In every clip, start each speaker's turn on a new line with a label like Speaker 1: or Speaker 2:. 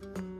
Speaker 1: thank you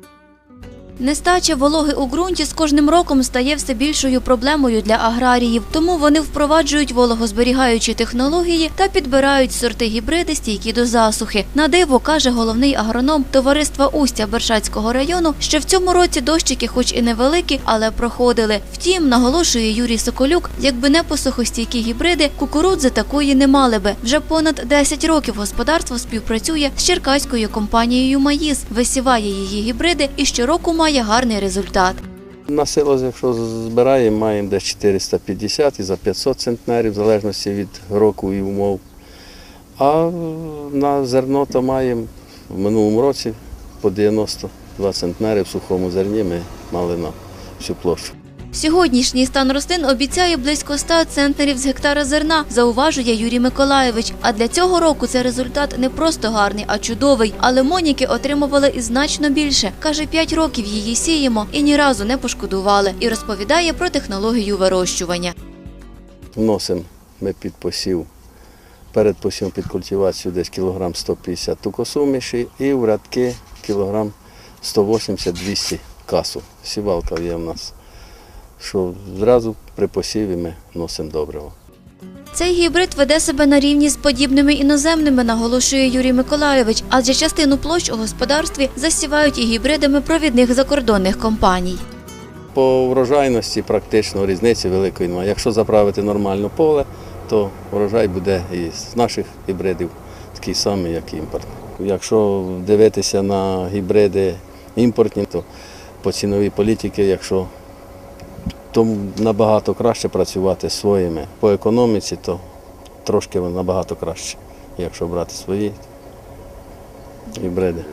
Speaker 1: Нестача вологи у ґрунті з кожним роком стає все більшою проблемою для аграріїв, тому вони впроваджують вологозберігаючі технології та підбирають сорти гібриди стійкі до засухи. На диво каже головний агроном товариства Устя Бершацького району, що в цьому році дощики, хоч і невеликі, але проходили. Втім, наголошує Юрій Соколюк, якби не посухостійкі гібриди, кукурудзи такої не мали би. Вже понад 10 років господарство співпрацює з черкаською компанією Маїс, висіває її гібриди і щороку має гарний результат.
Speaker 2: На село, якщо збираємо, маємо десь 450 і за 500 центнерів, в залежності від року і умов. А на зерно то маємо в минулому році по 92 центнери в сухому зерні ми мали на всю площу.
Speaker 1: Сьогоднішній стан рослин обіцяє близько 100 центнерів з гектара зерна, зауважує Юрій Миколаєвич. А для цього року це результат не просто гарний, а чудовий. Але моніки отримували і значно більше. Каже, 5 років її сіємо і ні разу не пошкодували. І розповідає про технологію вирощування.
Speaker 2: Вносимо ми під посів, перед посівом під культивацію десь кілограм 150 тукосуміші і в рядки кілограм 180-200 касу. Сівалка є в нас. Що зразу при посіві ми носимо добриво.
Speaker 1: Цей гібрид веде себе на рівні з подібними іноземними, наголошує Юрій Миколаєвич, адже частину площ у господарстві засівають і гібридами провідних закордонних компаній.
Speaker 2: По врожайності практично різниці великої немає. Якщо заправити нормально поле, то врожай буде і з наших гібридів такий самий, як і імпортний. Якщо дивитися на гібриди імпортні, то по ціновій політиці, якщо то набагато краще працювати своїми. По економіці, то трошки набагато краще, якщо брати свої гібриди.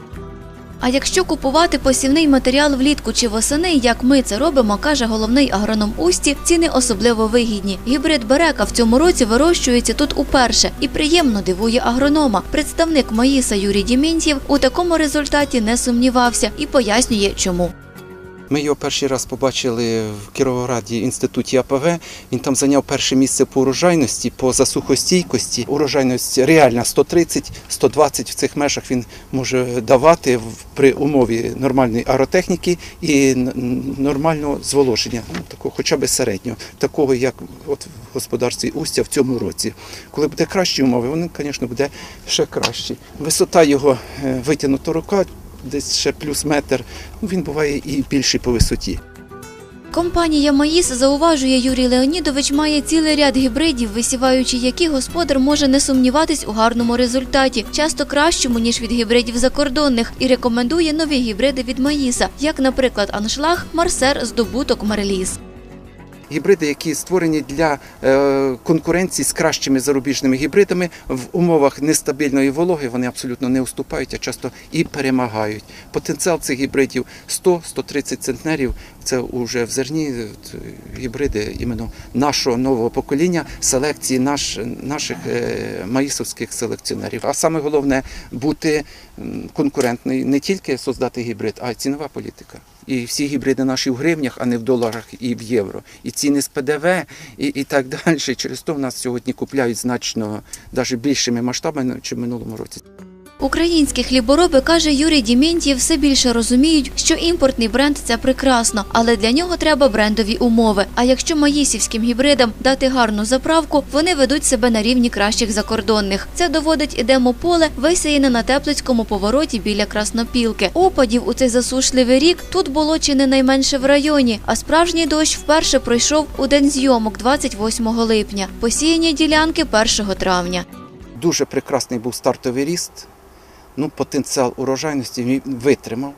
Speaker 1: А якщо купувати посівний матеріал влітку чи восени, як ми це робимо, каже головний агроном Усті, ціни особливо вигідні. Гібрид Берека в цьому році вирощується тут уперше і приємно дивує агронома. Представник Маїса Юрій Дімінтьєв у такому результаті не сумнівався і пояснює, чому.
Speaker 3: Ми його перший раз побачили в Кіровограді інституті АПВ. Він там зайняв перше місце по урожайності, по засухостійкості. Урожайність реальна 130-120 в цих межах він може давати при умові нормальної агротехніки і нормального зволоження, ну, такого, хоча б середнього, такого як от в господарстві Устя в цьому році. Коли буде кращі умови, вони, звісно, буде ще кращі. Висота його е, витягнута рука. Десь ще плюс метр, Ну, він буває і більший по висоті.
Speaker 1: Компанія Маїс, зауважує Юрій Леонідович, має цілий ряд гібридів, висіваючи які господар може не сумніватись у гарному результаті, часто кращому, ніж від гібридів закордонних, і рекомендує нові гібриди від Маїса, як, наприклад, аншлаг, марсер, здобуток, марліс.
Speaker 3: Гібриди, які створені для е, конкуренції з кращими зарубіжними гібридами в умовах нестабільної вологи, вони абсолютно не уступають, а часто і перемагають. Потенціал цих гібридів 100-130 центнерів. Це вже в зерні е, гібриди іменно нашого нового покоління, селекції наш, наших е, маїсовських селекціонерів. А саме головне бути м, конкурентною, не тільки создати гібрид, а й цінова політика. І всі гібриди наші в гривнях, а не в доларах і в євро. І ціни з ПДВ, і, і так далі. Через то в нас сьогодні купляють значно навіть більшими масштабами, ніж в минулому році.
Speaker 1: Українські хлібороби, каже Юрій Дімєнтєв, все більше розуміють, що імпортний бренд це прекрасно, але для нього треба брендові умови. А якщо маїсівським гібридам дати гарну заправку, вони ведуть себе на рівні кращих закордонних. Це доводить і демополе, висіяне на теплицькому повороті біля Краснопілки. Опадів у цей засушливий рік тут було чи не найменше в районі, а справжній дощ вперше пройшов у день зйомок 28 липня. Посіяні ділянки 1 травня.
Speaker 3: Дуже прекрасний був стартовий ріст. Ну, потенціал урожайності він витримав.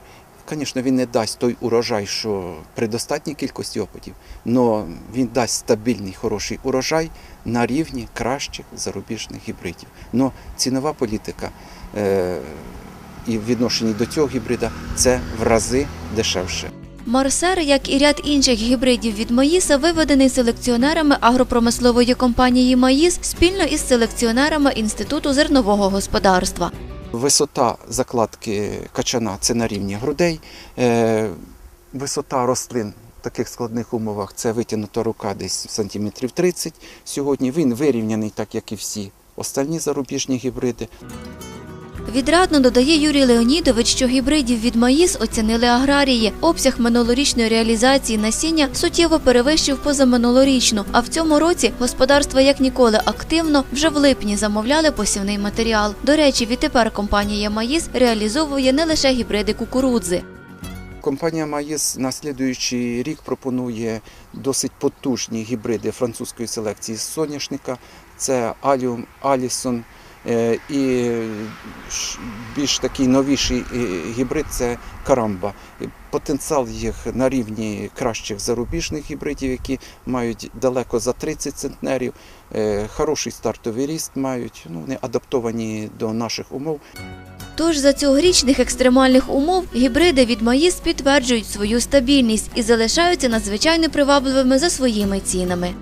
Speaker 3: Звісно, він не дасть той урожай, що при достатній кількості опадів, але він дасть стабільний хороший урожай на рівні кращих зарубіжних гібридів. Но цінова політика е- і в відношенні до цього гібрида це в рази дешевше.
Speaker 1: Марсер, як і ряд інших гібридів від Маїса, виведений селекціонерами агропромислової компанії Маїс спільно із селекціонерами Інституту зернового господарства.
Speaker 3: Висота закладки качана це на рівні грудей. Е, Висота рослин в таких складних умовах це витягнута рука десь сантиметрів 30. Сьогодні він вирівняний, так як і всі остальні зарубіжні гібриди.
Speaker 1: Відрадно додає Юрій Леонідович, що гібридів від маїс оцінили аграрії. Обсяг минулорічної реалізації насіння суттєво перевищив позаминулорічну, а в цьому році господарства як ніколи активно вже в липні замовляли посівний матеріал. До речі, відтепер компанія Маїс реалізовує не лише гібриди кукурудзи.
Speaker 3: Компанія Маїс на рік пропонує досить потужні гібриди французької селекції соняшника. Це Аліум, Алісон і більш такий новіший е, гібрид це Карамба. Потенціал їх на рівні кращих зарубіжних гібридів, які мають далеко за 30 центнерів. Е, Хороший стартовий ріст мають, ну, вони адаптовані до наших умов.
Speaker 1: Тож за цьогорічних екстремальних умов гібриди від Маїс підтверджують свою стабільність і залишаються надзвичайно привабливими за своїми цінами.